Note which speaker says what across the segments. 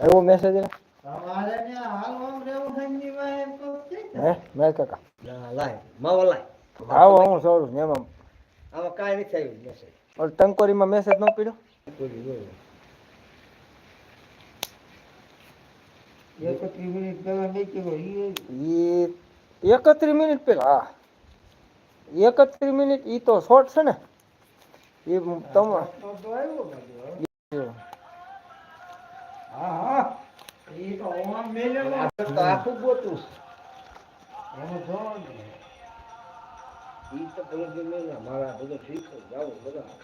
Speaker 1: આવ્યો મેસેજ
Speaker 2: તમારે ને હાલ આમ રહેવું છે ને તો
Speaker 1: હે મેં કાકા.
Speaker 2: લાય માવો લાય
Speaker 1: આવો હું સોડું ને એમાં
Speaker 2: આમાં. કાંઈ નથી આવ્યું મેસેજ
Speaker 1: ઓલ ટંકોરીમાં મેસેજ ન પીડ્યો?
Speaker 2: બોલી બોલી એકત્રીસ મિનિટ પહેલા નીચે ગયો
Speaker 1: ઈ એકત્રીસ મિનિટ પેલા હા. એકત્રીસ મિનિટ ઈ તો શોર્ટ છે ને. એ તમારે
Speaker 2: તો તો આવ્યો બધું હા હા એ તો ઓમ મેલેલો. તો આખું ગોતું. એમાં જોવાનું ઈ તો પેલો જે મેલ્યા, મારા બધો ઠીક છે જાઓ બધા.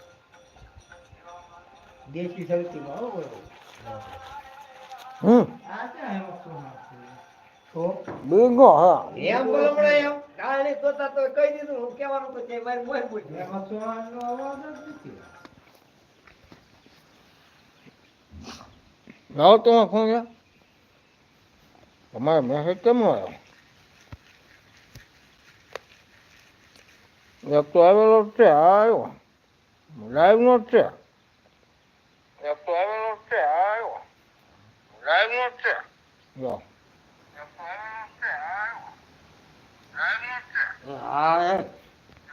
Speaker 2: દેશી સૌથી હો બધું.
Speaker 1: હમ.
Speaker 2: આ ક્યાં એમાં શું નાખ્યું?
Speaker 1: હા.
Speaker 2: એમ બોલો એમ. કારણે જોતા તો કહી દીધું હું કહેવાનું તો કે મારી મોય બોલ એમાં સોહાનનો અવાજ જ નથી.
Speaker 1: લાવો તો ફોન યાર. તમારો મેસેજ કેમ નો આવ્યો? એક તો આવેલો જ છે આ આવ્યો. લાઈવ નો જ છે. એક તો આવેલો જ છે આ આવ્યો. લાઈવ જ છે.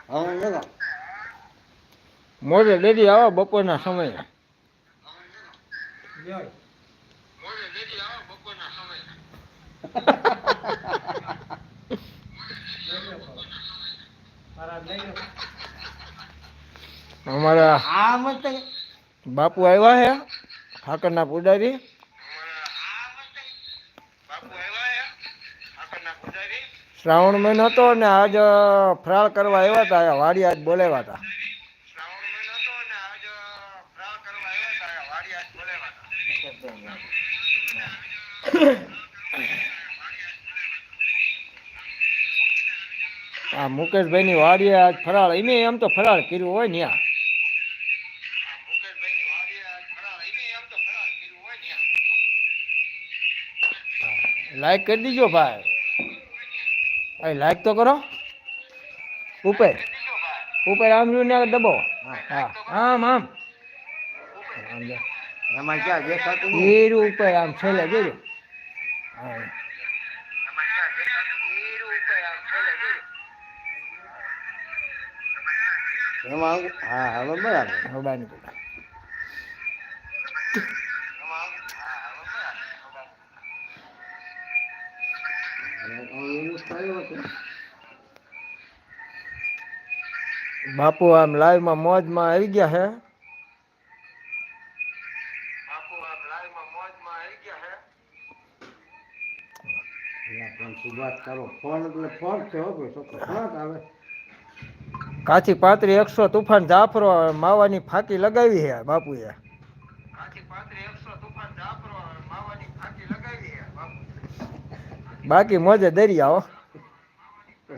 Speaker 2: હવે જગા
Speaker 1: લેડી આવો બપોરના સમયે. અમારા બાપુ આવ્યા છે ઠાકરના પૂજારી? શ્રાવણ મહિનો હતો ને આજ ફરાળ કરવા આવ્યા હતા વાડી આજ બોલાવ્યા હતા આ મુકેશભાઈની વાડીએ આજ ફરાળ એને એમ તો ફરાળ કર્યું હોય ને યા લાઈક કરી દીજો ભાઈ. ભાઈ લાઈક તો કરો. ઉપર. ઉપર આમ રહ્યું ને દબો હા આમ આમ આમ. જો.
Speaker 2: એમાં ક્યાં દેખાતું
Speaker 1: હીરું ઉપર આમ છેલ્લે જોજો હા.
Speaker 2: એમાં હા હવે બરાબર.
Speaker 1: હવે બહાર નીકળો. બાપુ આમ લાઈવમાં મોજમાં આવી ગયા હે?
Speaker 2: એલા પણ તું વાત કરો. ફોન એટલે ફોન છે હો છોકરો ફોન આવે.
Speaker 1: કાચી પાતરી એકસો તુફાન જાફરો માવાની ફાંકી લગાવી હે બાપુએ. બાકી મોજે દરિયા હો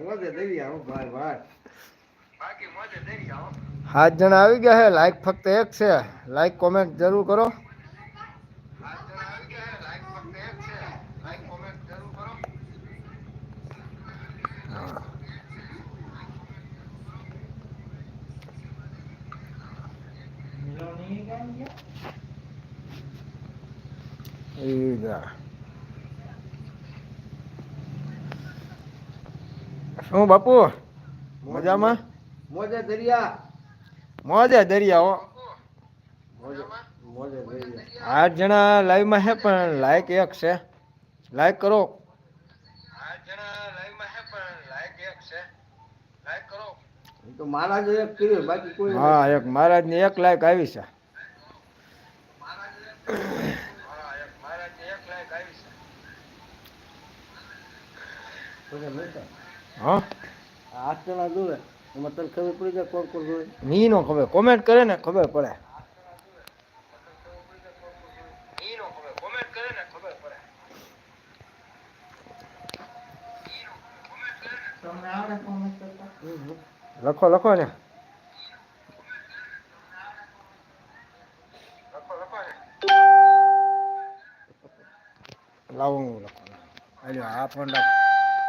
Speaker 2: વધે દેવી આવો ભાઈ ભાઈ.
Speaker 1: સાત જણા આવી ગયા છે લાઈક ફક્ત એક છે. લાઈક કોમેન્ટ જરૂર કરો. ઈ શું બાપુ? મજામાં?
Speaker 2: મોજે દરિયા.
Speaker 1: મોજે દરિયા હો.
Speaker 2: મોજે મોજે દરિયા.
Speaker 1: આઠ જણા લાઈવમાં છે. પણ લાઈક એક છે. લાઈક કરો.
Speaker 2: એ તો મારા એક કર્યું બાકી કોઈ
Speaker 1: હા એક મહારાજની એક લાઈક આવી છે. હા
Speaker 2: આઠ જણા જોવે એમાં તને ખબર પડી જાય કોણ કોણ જોવે
Speaker 1: ની નો ખબર કોમેન્ટ કરે ને ખબર પડે લખો લખો ને. ફોન રાખ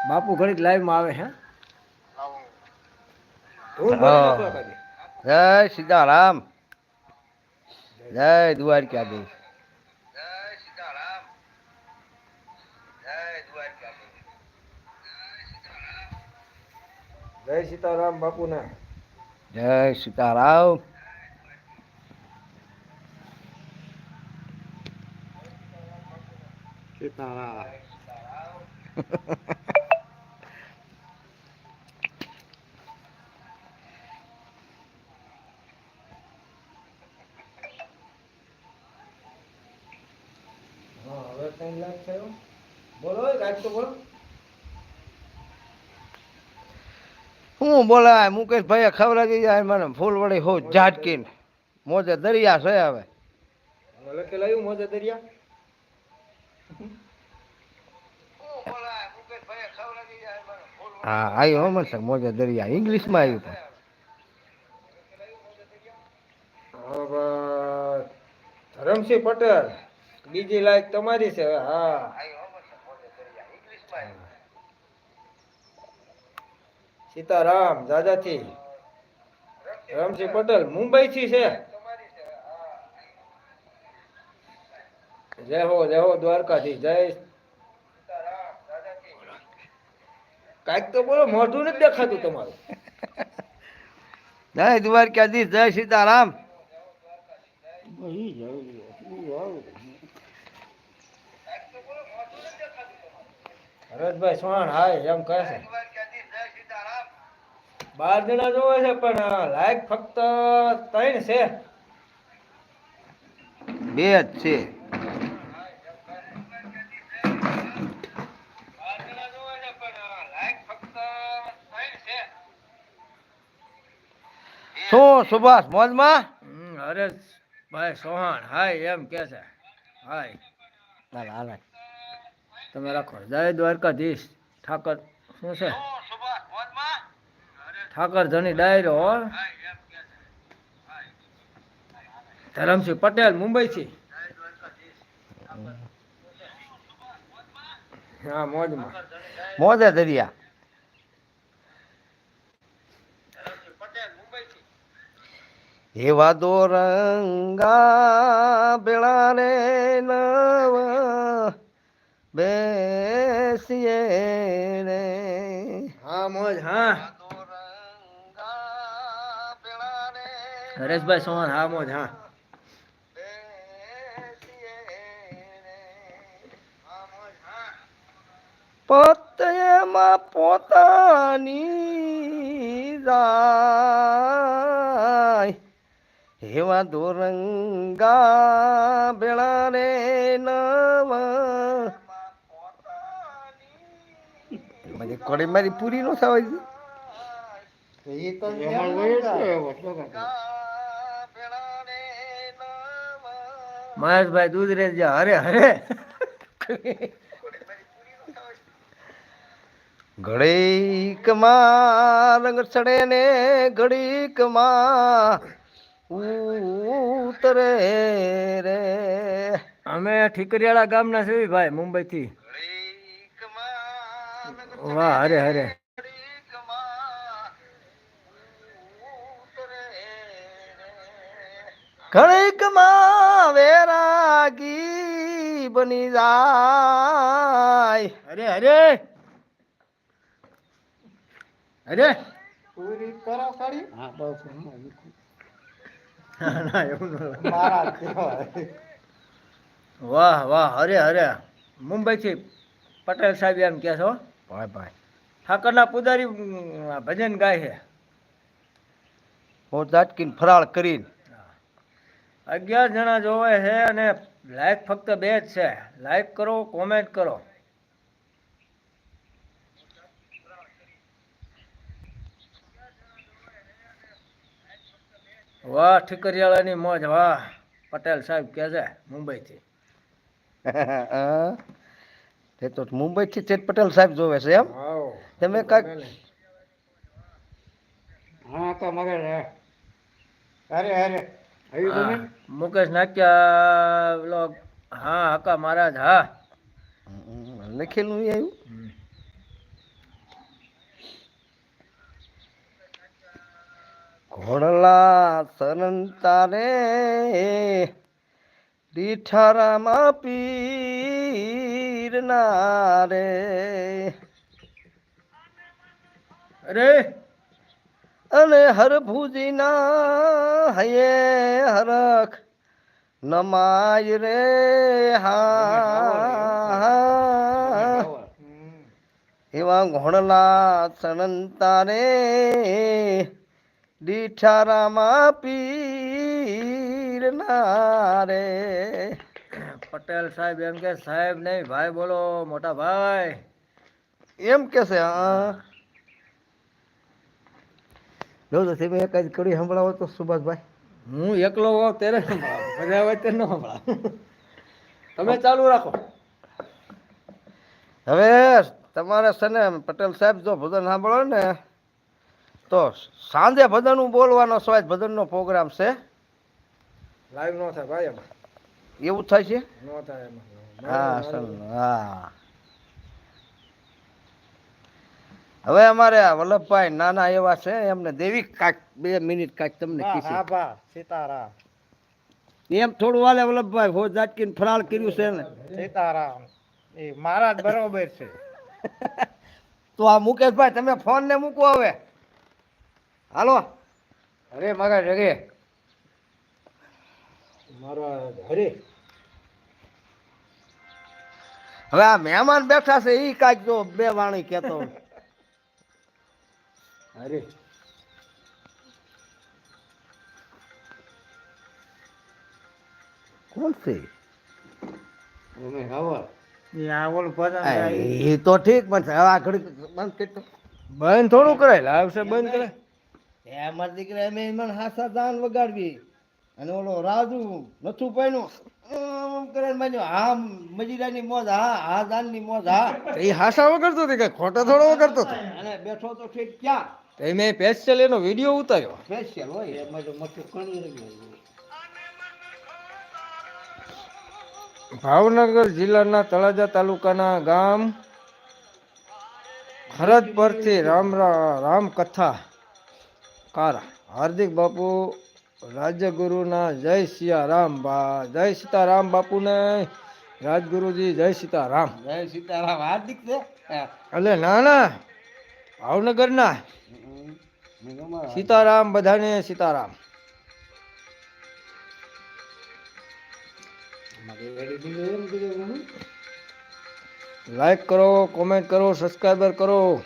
Speaker 1: બાપુ ઘડીક લાઈવમાં આવે હે.
Speaker 2: જય સીતારામ. જય દ્વારકાધીશ.
Speaker 1: જય સીતારામ બાપુ ને
Speaker 2: જય સીતારામ.
Speaker 1: સીતારામ. ત્રણ લાખ થયો. બોલો કાંઈક તો બોલો.
Speaker 2: હું બોલાય મુકેશ ભાઈ ખવડાવી જાય મને ફૂલ વળી હો ઝાટકીને. મોજે દરિયા છે હવે.
Speaker 1: હવે મોજે દરિયા?
Speaker 2: હા આવ્યું હો મને મોજા દરિયા. ઇંગ્લિશમાં આવ્યું પણ
Speaker 1: ધરમસિંહ પટેલ બીજી લાઈક તમારી છે. હવે હા સીતારામ દાદાથી. રમસિંહ પટેલ મુંબઈ થી છે. જય હો જય હો દ્વારકાથી. જય કાંઈક તો બોલો મોઢું નથી દેખાતું તમારું.
Speaker 2: જય ક્યાંથી જય સીતારામ.
Speaker 1: હરજભાઈ સોણ હાય એમ કહે છે. બાર જણા જોવે છે પણ લાયક ફક્ત ત્રણ છે.
Speaker 2: બે જ છે. સુભાષ મોજમાં?
Speaker 1: અરે હરેશભાઈ સોહાણ હાય એમ કે છે. હાય.
Speaker 2: હાલ હાલ.
Speaker 1: તમે રાખો જય દ્વારકાધીશ. ઠાકર શું છે? ઠાકર ધણી ડાયરો હો. ધરમસિંહ પટેલ મુંબઈ થી હા મોજમાં.
Speaker 2: મોજે દરિયા. એવા દોરંગા બેળા રે નવ બેસીએ રે
Speaker 1: હા મોજ હા. હરેશભાઈ સોન હા મોજ હા.
Speaker 2: પતયમાં પોતાની જાય. એવા દોરંગા બેળા રે નવ म्हणजे કોડી મારી પૂરી નો થવાય
Speaker 1: મહેશભાઈ દૂધ રેજ હરે હરે.
Speaker 2: ઘડીકમાં રંગ ચડે ને ઘડીકમાં ઉતરે રે.
Speaker 1: અમે ઠીકરિયાળા ગામના છે ભાઈ મુંબઈ થી વાહ હરે હરે.
Speaker 2: ઘણીકમાં વેરાગી બની જાય.
Speaker 1: અરે અરે અરે
Speaker 2: પૂરી કરો કરી
Speaker 1: હા બસ ના એવું ન વાહ વાહ અરે હરે. મુંબઈથી પટેલ સાહેબ એમ કહે છો?
Speaker 2: ભાઈ ભાઈ.
Speaker 1: ઠાકરના પુજારી ભજન ગાય છે.
Speaker 2: હું દાટકીને ફરાળ કરીને.
Speaker 1: અગિયાર જણા જોવે છે અને લાઈક ફક્ત બે જ છે. લાઈક કરો કોમેન્ટ કરો. વાહ ઠીકરિયાળાની મોજ. વાહ પટેલ સાહેબ કે છે મુંબઈથી.
Speaker 2: તે તો મુંબઈ થી ચેત પટેલ સાહેબ જોવે છે એમ? તમે કાંઈક
Speaker 1: હા તો મગર અરે અરે. મુકેશ નાખ્યા બ્લોગ હા હકા મહારાજ હા.
Speaker 2: લખેલું ઈ આવ્યું? ઘોડલા સંતા રે દીઠારામાં પીર ના રે
Speaker 1: અરે!
Speaker 2: અને હરભુજીના હયે હરખ નમાય રે હા. એવા ઘોડલા સનંતા રે દીઠારામાં પીર ના રે.
Speaker 1: પટેલ સાહેબ એમ કે સાહેબ નહીં ભાઈ બોલો મોટા ભાઈ.
Speaker 2: એમ કે છે હા. જો તો તમે એક જ કડી સંભળાવો તો સુભાષભાઈ.
Speaker 1: હું એકલો હોઉં ત્યારે. બધા હોય ત્યારે ન સંભળાવ તમે ચાલુ રાખો.
Speaker 2: હવે તમારે છે ને પટેલ સાહેબ જો ભજન સાંભળો ને તો સાંજે ભજનનું બોલવાનો સ્વાદ ભજનનો પ્રોગ્રામ છે?
Speaker 1: લાઈવ નો થાય ભાઈ એમાં.
Speaker 2: એવું થાય છે?
Speaker 1: નો થાય એમાં.
Speaker 2: હા સર. હા. હવે અમારે આ વલ્લભભાઈ નાના એવા છે એમને દેવી કાંઈક બે મિનિટ કાંઈક તમને કીધી
Speaker 1: બા
Speaker 2: એમ થોડું વાલે વલ્લભભાઈ હો જાટકીને ફરાળ કર્યું છે ને.
Speaker 1: સીતારામ. એ મારા જ બરોબર છે.
Speaker 2: તો આ મુકેશભાઈ તમે ફોન ને મૂકો હવે. હાલો.
Speaker 1: અરે મારા હરે મારા હરે
Speaker 2: હવે આ મહેમાન બેઠા છે એ કાંઈક જો બે વાણી કહેતો
Speaker 1: અરે.
Speaker 2: કોણ છે?
Speaker 1: એ આ ઓલું ભજન
Speaker 2: એ તો ઠીક પણ હવે આ બંધ કરતો
Speaker 1: બંધ થોડું કરાય લાવશે બંધ કરાય.
Speaker 2: એ દીકરા એમ એમાં હાસા દાન વગાડવી. અને ઓલો રાજુ નથું પહેણું આમ કરે માન્યો હા મજીરાની મોજ હા હા દાનની મોજ હા.
Speaker 1: એ હાસા વગરતો હતી કઈ ખોટો થોડો વગરતો હતો
Speaker 2: અને બેઠો તો ઠીક ક્યાં?
Speaker 1: તો મેં સ્પેશિયલ એનો વીડિયો ઉતાર્યો.
Speaker 2: સ્પેશિયલ હોય એમાં તો મથું ઘણું રહ્યું
Speaker 1: ભાવનગર જિલ્લાના તળાજા તાલુકાના ગામ ખરજ પરથી રામ રામ કથા કાર હાર્દિક બાપુ રાજ્યગુરુના જય સિયારામ બા જય સીતારામ બાપુને. રાજગુરુજી જય સીતારામ.
Speaker 2: જય સીતારામ. હાર્દિક છે?
Speaker 1: એટલે ના ના ભાવનગરના. સીતારામ બધાને સીતારામ. લાઈક કરો કોમેન્ટ કરો સબસ્ક્રાઈબર કરો.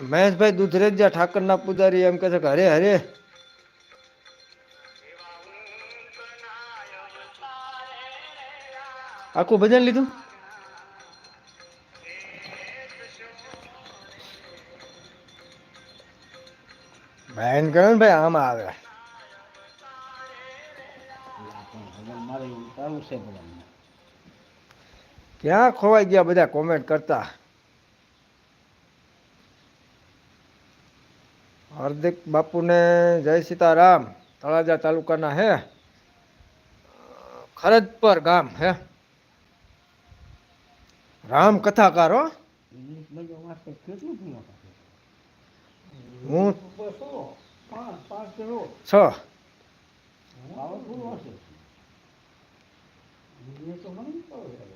Speaker 1: મહેશભાઈ દુધરેજા ઠાકરના પૂજારી એમ કહે છે કે હરે હરે આખું ભજન લીધું? ભાઈ ને ને ભાઈ, આમાં આવે. ક્યાં ખોવાઈ ગયા બધા કોમેન્ટ કરતા? હાર્દિક બાપુને જય સીતારામ, તળાજા તાલુકાના હે ખરજપર ગામ હે રામ કથાકાર હો? હું. છ.
Speaker 2: તો મને નહીં ખબર.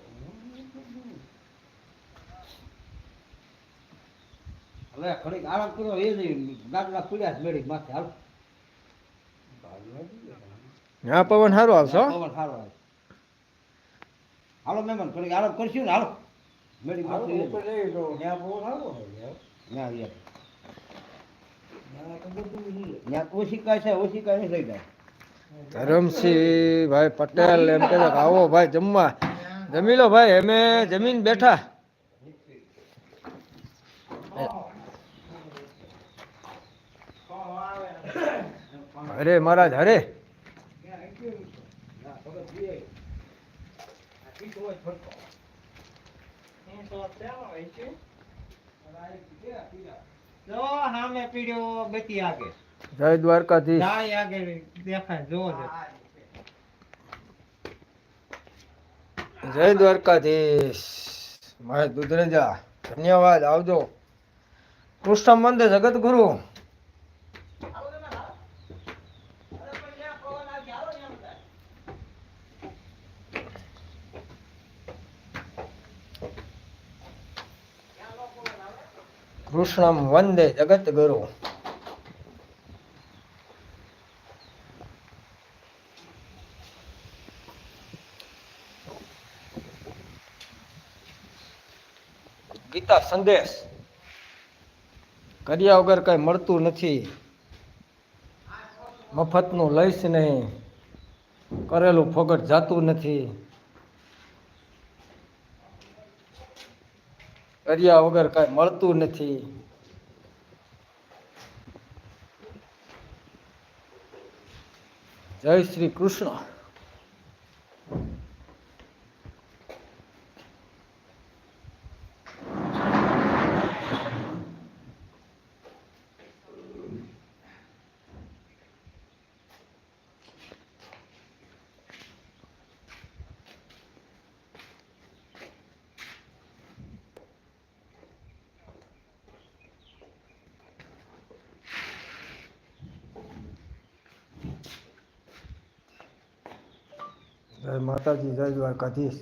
Speaker 2: હવે ઘડીક આરામ કરો એ નહીં ગાડલા ખુલ્યા મેળી માથે હાલ
Speaker 1: હા પવન સારો આવશો.
Speaker 2: પવન સારો આવે. હાલો મેમન ઘડીક આરામ કરશું ને હાલો મેળી માથે. ના, યાર. ઓશિકા છે ઓશિકા નહીં લઈ જાય
Speaker 1: ધરમસિંહ ભાઈ પટેલ એમ કે આવો ભાઈ જમવા જમી લો ભાઈ અમે જમીન બેઠા અરે મહારાજ હરે જય દ્વારકાધીશ. જય દ્વારકાધીશ. મારે દુધરેજા, ધન્યવાદ, આવજો. કૃષ્ણ મંદિર જગત ગુરુ કૃષ્ણમ વંદે જગત ગુરુ ગીતા સંદેશ. કર્યા વગર કઈ મળતું નથી. મફતનું લઈશ નહીં. કરેલું ફોગટ જાતું નથી. કર્યા વગર કઈ મળતું નથી. જય શ્રી કૃષ્ણ જય માતાજી જય દ્વારકાધીશ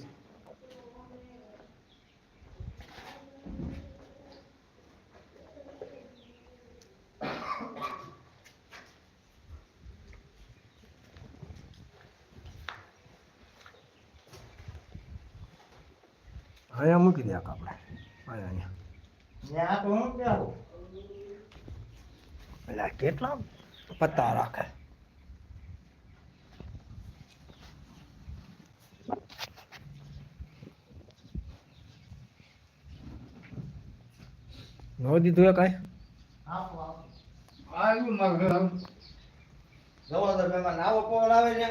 Speaker 1: અહીંયા મૂકી દે આપણે અહીંયા
Speaker 2: ત્યાં તો હું ક્યાં
Speaker 1: એટલે કેટલા પત્તા રાખે નો દીધું એ કાંઈ
Speaker 2: જવો તો મહેમાન આવો પવન આવે છે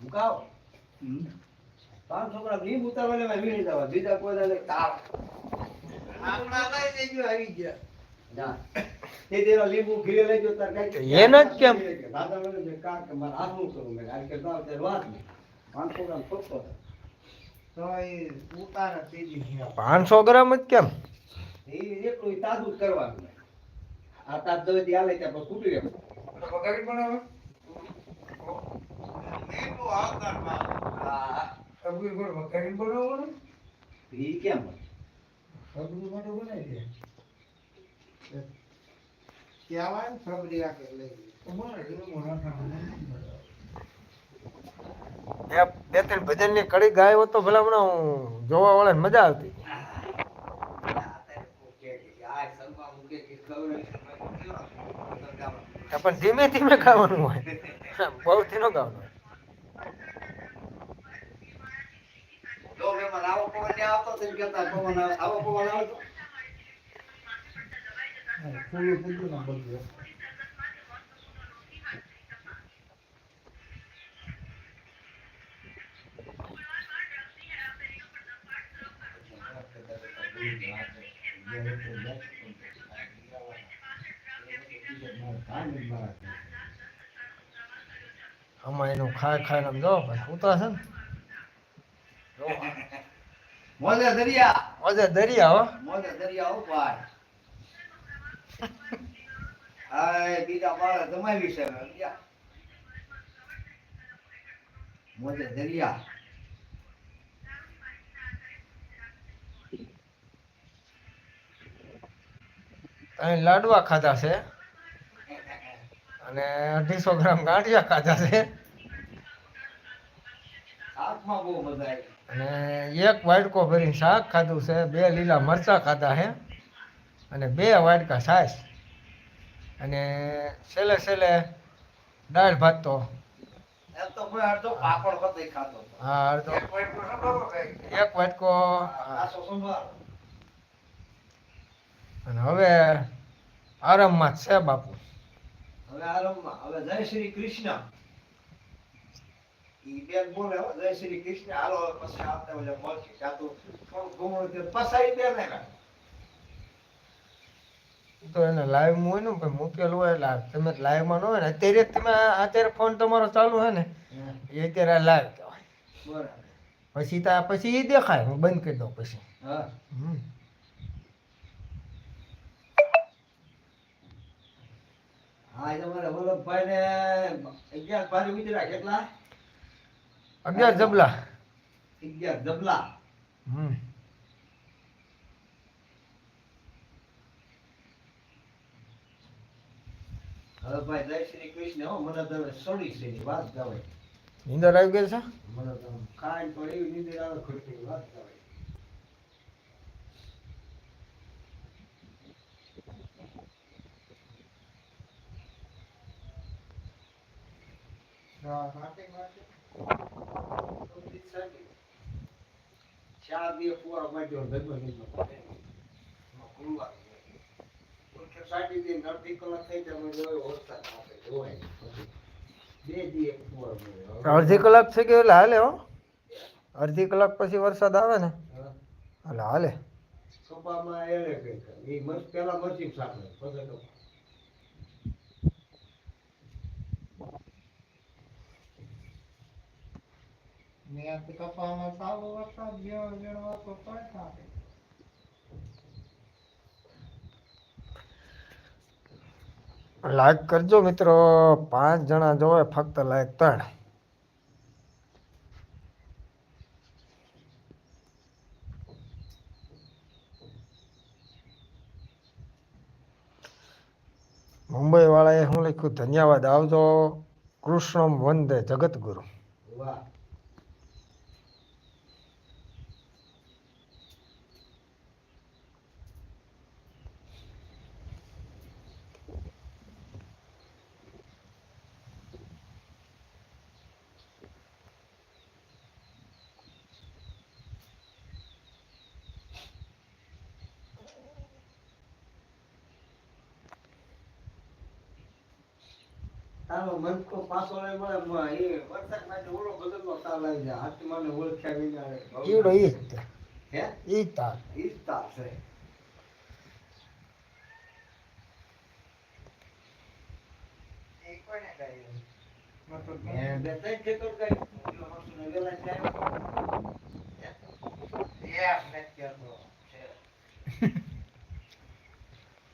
Speaker 2: મુકાવ પાંચ છોકરા લીંબ ઉતારવા ને વીણી જવા બીજા કોઈ તાવ આપણા થઈ ગયો આવી ગયા ના તે તેનો લીંબુ ઘીરે લઈ ગયો તાર કઈ
Speaker 1: એને જ કેમ?
Speaker 2: દાદા મને જે કામ કે મારે આટલું કરવું મેં આ કે ના તે વાત નહીં. પાંચ છોકરા ફક્તો
Speaker 3: તો એ ઉતારે સીધી
Speaker 1: પાંચસો ગ્રામ જ કેમ?
Speaker 2: એ એટલું તાજું જ કરવાનું આ તાજ દવે થી હાલે ત્યાં પછી ફૂટી રહ્યો.
Speaker 3: એટલું આવકાર
Speaker 2: હા.
Speaker 3: અબુઈ પર વઘારી બનાવવાનું?
Speaker 2: એ કેમ?
Speaker 3: અબુઈ માટે બનાવી દે.
Speaker 1: બે ત્રણ ભજનની કડી ગાય હોત તો ભલા હમણાં હું જોવા વાળા મજા આવતી. પણ ધીમે ધીમે ગાવાનું હોય. બહુ થી નો ગાવાનું હોય.
Speaker 2: પવન આવતો આવો પવન આવતો?
Speaker 3: ફૂલું ફૂલું ના બધું
Speaker 1: આમાં એનું ખાય ખાય આમ જો ઉતરા છે ને.
Speaker 2: મોજે દરિયા.
Speaker 1: મજા દરિયા હો.
Speaker 2: મોજે દરિયા હો ભાઈ. હાય બીજા બાળા જમાવી છે મોજે દરિયા
Speaker 1: અહીં લાડવા ખાધા છે. અને અઢીસો ગ્રામ ગાંઠિયા ખાધા છે. અને એક વાડકો ભરીને શાક ખાધું છે બે લીલા મરચાં ખાધા છે. અને બે વાડકા છાશ. અને છેલ્લે છેલ્લે દાળ ભાત તો.
Speaker 2: એક વાટકો.
Speaker 1: અને હવે આરામમાં છે બાપુ.
Speaker 2: હવે આરામમાં. હવે જય શ્રી કૃષ્ણ. ઈ બેન બોલે જય શ્રી કૃષ્ણ. હાલો પછી આપણે મળશું. તો થોડું ઘણું પસાઈ દે ને.
Speaker 1: તો એને લાઈવમાં હોય ને ભાઈ મૂકેલું હોય એટલે તમે લાઈવમાં ન હોય ને અત્યારે તમે અત્યારે ફોન તમારો ચાલુ હોય ને એ અત્યારે લાઈવ કહેવાય. પછી તો પછી એ દેખાય હું બંધ કરી દઉં પછી.
Speaker 2: હા.
Speaker 1: હમ.
Speaker 2: હા એ તમારે વલ્લભભાઈ ને અગિયાર ભારી ઉતર્યા કેટલા?
Speaker 1: અગિયાર જબલા.
Speaker 2: અગિયાર જબલા.
Speaker 1: હમ.
Speaker 2: હવે ભાઈ જય શ્રી કૃષ્ણ. હો મને તો હવે સોડી છે વાત જવાય
Speaker 1: નીંદર આવી ગઈ છે?
Speaker 2: મને તો કાંઈ પણ એવી નીંદર આવે ખોટી વાત જવાય ચાર દિવસ ફુવારો માંડ્યો ધર્મ નિર્ણય ખુલવા અડધી કલાક થઈ જાય જોયો વરસાદ જોવાય બે દિવસ ફુવારો માર્યો
Speaker 1: અડધી કલાક થઈ ગઈ એટલે હાલે હો. અડધી કલાક પછી વરસાદ આવે ને.
Speaker 2: હા.
Speaker 1: એટલે હાલે.
Speaker 2: કપામાં એને કઈ એ મસ પેલા મચી સાંભળે પછી તો
Speaker 3: કપામાં સારો વરસાદ જેવો જેવો તો પડે કાંઈ.
Speaker 1: લાઈક કરજો મિત્રો. પાંચ જણા જોવે, ફક્ત લાઈક ત્રણ. મુંબઈ વાળાએ હું લખ્યું? ધન્યવાદ. આવજો. કૃષ્ણમ વંદે જગતગુરુ
Speaker 2: વાહ. તારો પાછો મળે એ માટે ઓળો બદલનો જાય ઓળખ્યા વિના.
Speaker 1: ઈ જ
Speaker 2: હે?
Speaker 1: ઈ તાર
Speaker 2: ઈ છે.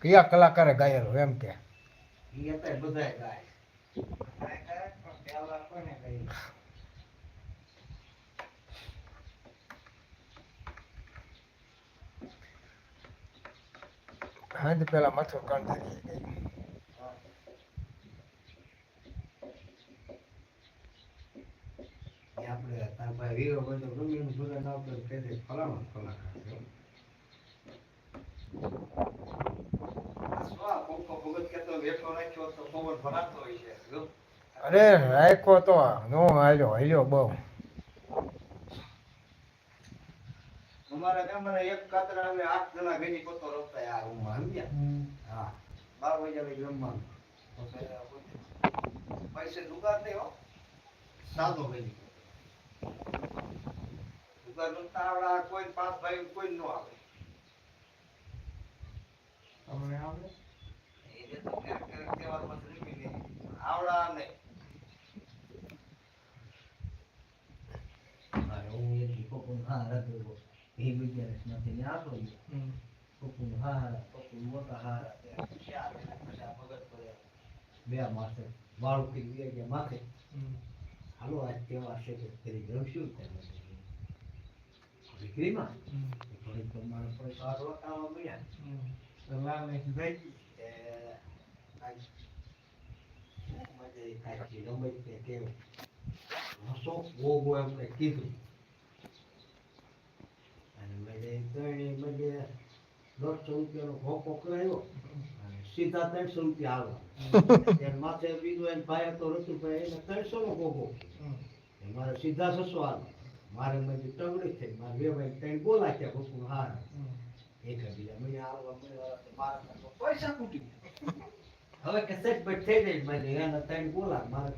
Speaker 1: કયા કલાકારે ગાયેલો એમ કે?
Speaker 2: બધા બધાય ગાય.
Speaker 1: હાજ પેલા મથુર કંઠારી ગઈ
Speaker 2: આપણે તાર ભાઈ વીરો બધો એનું ભૂલા ના ઉપર દે ફલાણો કલાકાર સ્વા પંખો ભગત કેતો વેઠો રાખ્યો તો પવન ભરાતો હોય છે.
Speaker 1: અરે રાખ્યો તો નો હાલ્યો હાલ્યો બહુ.
Speaker 2: અમારા ગામમાં એક કાતરા અમે આઠ જણા ભેગી પોતો રોપતા આ રૂમમાં સમજ્યા? હા. બાર વાગ્યા લગી રમવાનું પછી પૈસે દુકાન નહીં હો. સાદો ભાઈ દુકાન રમતા આવડા કોઈ પાંચ ભાઈ કોઈ નો આવે.
Speaker 3: તમને આવે
Speaker 2: એ તો ક્યારેક આવડા નહીં બે માથે વાળું માથે. હાલો આજ કેવા છે કે કરી પ્રમાણે મળ્યા.
Speaker 3: લાલે થઈ ગઈ.
Speaker 2: મજા થાય છે ગમે તે કેવું હસો ગોગો એમ કંઈક કીધું. અને મેં ત્રણે બધે દોઢસો રૂપિયાનો ખોખો કરાવ્યો અને સીધા ત્રણસો રૂપિયા આવ્યા ત્યારે માથે બીજું એને ભાઈ હતો રતુભાઈ એને ત્રણસો નો ભોગો મારે સીધા છસો આવ્યો મારે મને ટંગડી થઈ મારે બે ભાઈ ત્રણ બોલા ત્યાં ખોખું હાર. એક બીજા મને આવવા પૈસા ખૂટી ગયા. હવે કે સેટ બેટ થઈ જાય મને એના ત્રણ બોલા મારે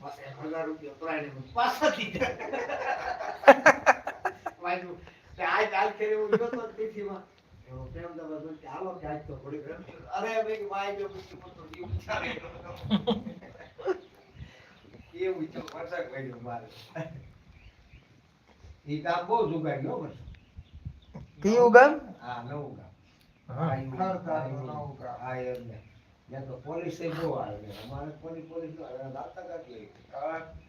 Speaker 2: પાસે હજાર રૂપિયા મને પાછા દીધા. વાયદું આજ હાલ કરી હું ગયો તો તિથિમાં. એવો મારે.
Speaker 1: ગામ?
Speaker 2: હા નવું ગામ. પોલીસ બહુ આવે અમારે પોલીસ પોલીસ દાતા કાઢી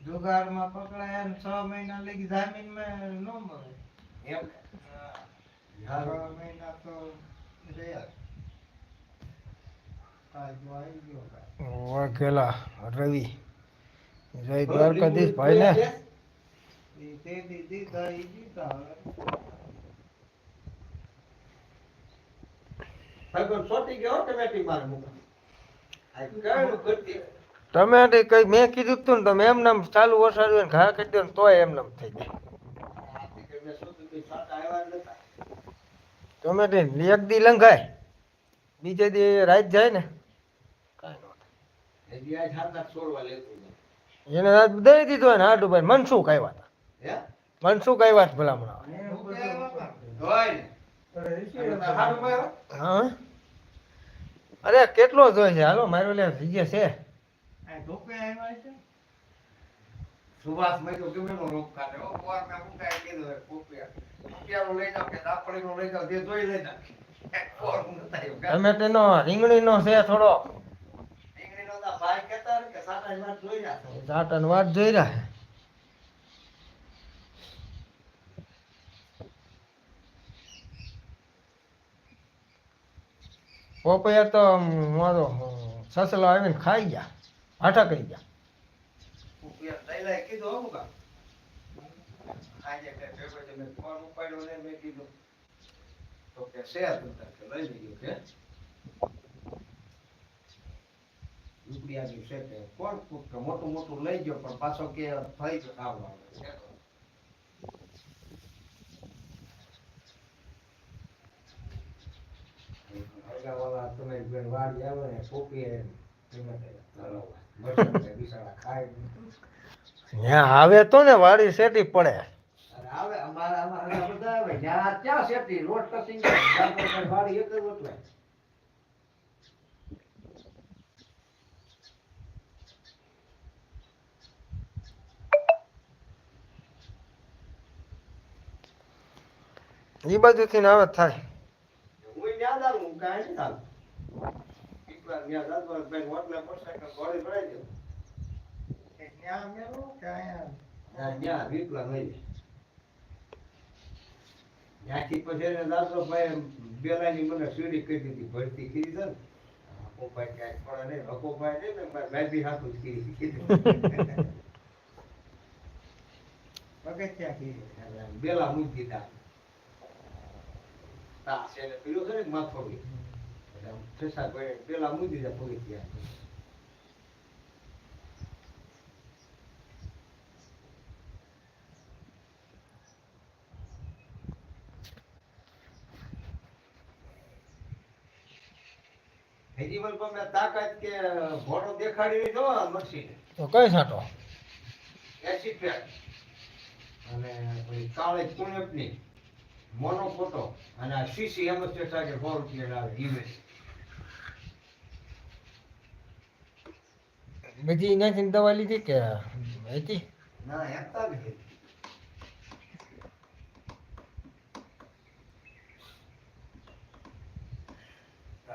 Speaker 3: જુગારમાં પકડાયા છ મહિના લગી જામીનમાં ન મળે.
Speaker 2: એમ?
Speaker 3: છ મહિના તો રહ્યા. ગયો કાંઈ.
Speaker 1: વાઘેલા રવિ. જય દ્વારકાધીશ ભાઈ ને
Speaker 3: તે દીધી દીધા દીધા
Speaker 2: ભાઈ સોટી ગયો મારે મૂકો
Speaker 1: ટમેટી કઈ મેં કીધું તું ને તમે એમ નામ ચાલુ વરસાડ્યું ને ઘા કરી દો ને તોય એમ નામ થઈ જાય. ટમેટી એક દી લંઘાય બીજે દી રાત જાય ને. એને રાત દઈ દીધો ને હાટુ ભાઈ મન
Speaker 2: શું
Speaker 1: મનસુખ હતા
Speaker 3: મન
Speaker 2: શું હારું માર્યો?
Speaker 1: હા? અરે કેટલો જોઈ છે? હાલો મારો લે જગ્યા છે.
Speaker 2: સુભાષ મેં તો કેમ નો રોગ કાઢે. ઓ કોર મે હું કાઈ કીધું હે કોપિયા કોપિયા લઈ જાવ કે દાપડીનું લઈ જાવ તે જોઈ નતા આવ્યો કે?
Speaker 1: ટમેટી રીંગણી નો છે થોડો.
Speaker 2: રીંગણીનો તા ભાઈ કેતા કે સાટા માં જોઈ રાખો
Speaker 1: ચાટન વાત જોઈ રહ્યા પોપૈયા તો મારો સસલો આવીને ખાઈ ગયા, આઠા કરી ગયા.
Speaker 2: મોટું મોટું લઈ ગયો, પણ પાછો કે થઈ ગયો છે તમે બેન વાડી આવે ને પોપી એ તમે તે તળાવવા. મરચાં ને બિસાડા ખાય
Speaker 1: ત્યાં આવે તો ને વાડી શેટી પડે.
Speaker 2: આવે અમારા અમારા બધા આવે. જ્યાં ક્યાં શેતી રોડ કસિંગ વાડી એક જ વટવાય
Speaker 1: એ બાજુથી આવે થાય.
Speaker 2: ન્યા દાલ હું કાંઈ નહીં દાલ એકવાર ન્યા દાલ પર બેન મોટરસાઇકલ ગોળી ભરાઈ દઉં
Speaker 3: ન્યા મેલું કે અહીંયા?
Speaker 2: ન્યા વિકલા લઈ ત્યાંથી પછી એને દાદરો ભાઈ બેલાની મને સીડી કરી દીધી ભરતી કરી છે ને અકોભાઈ ક્યાંય પડે નહીં અકોભાઈ નહીં ને મારે મેં હાથું જ કરી કીધું
Speaker 3: પગથિયા કીધું
Speaker 2: બેલા મૂકી દીધા. તાસ એને પેલું છે ને માથોડી એટલે આમ ઠેસા ભાઈ બેલા મૂકી દીધા ત્યાં. હજી પર તાકાત કે ઘોડો દેખાડી જો મરસી
Speaker 1: તો કઈ છાંટો?
Speaker 2: એસી અને પછી કાળે પુણ્યપની મોનો ફોટો. અને આ સીસી એમ જ કે સો રૂપિયા આવે યુએસ
Speaker 1: બીજી એનાથી દવા લીધી કે હતી?
Speaker 2: ના એકતા જ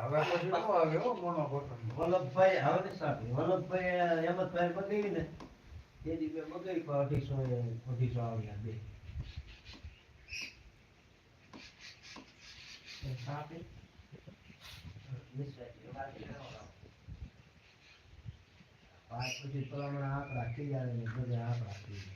Speaker 3: હવે પછી આવ્યો આવે હો મોનો ફોટો?
Speaker 2: વલ્લભભાઈ હવે ને સાહેબ વલ્લભભાઈ હેમંતભાઈ મગાવી ને એ દીપે મગાવી પણ અઢીસો અઢીસો આવ્યા બે.
Speaker 3: સાપી
Speaker 2: પાંચ પછી તો હમણાં આંકડા ને બધે આંકડા ક્લિયર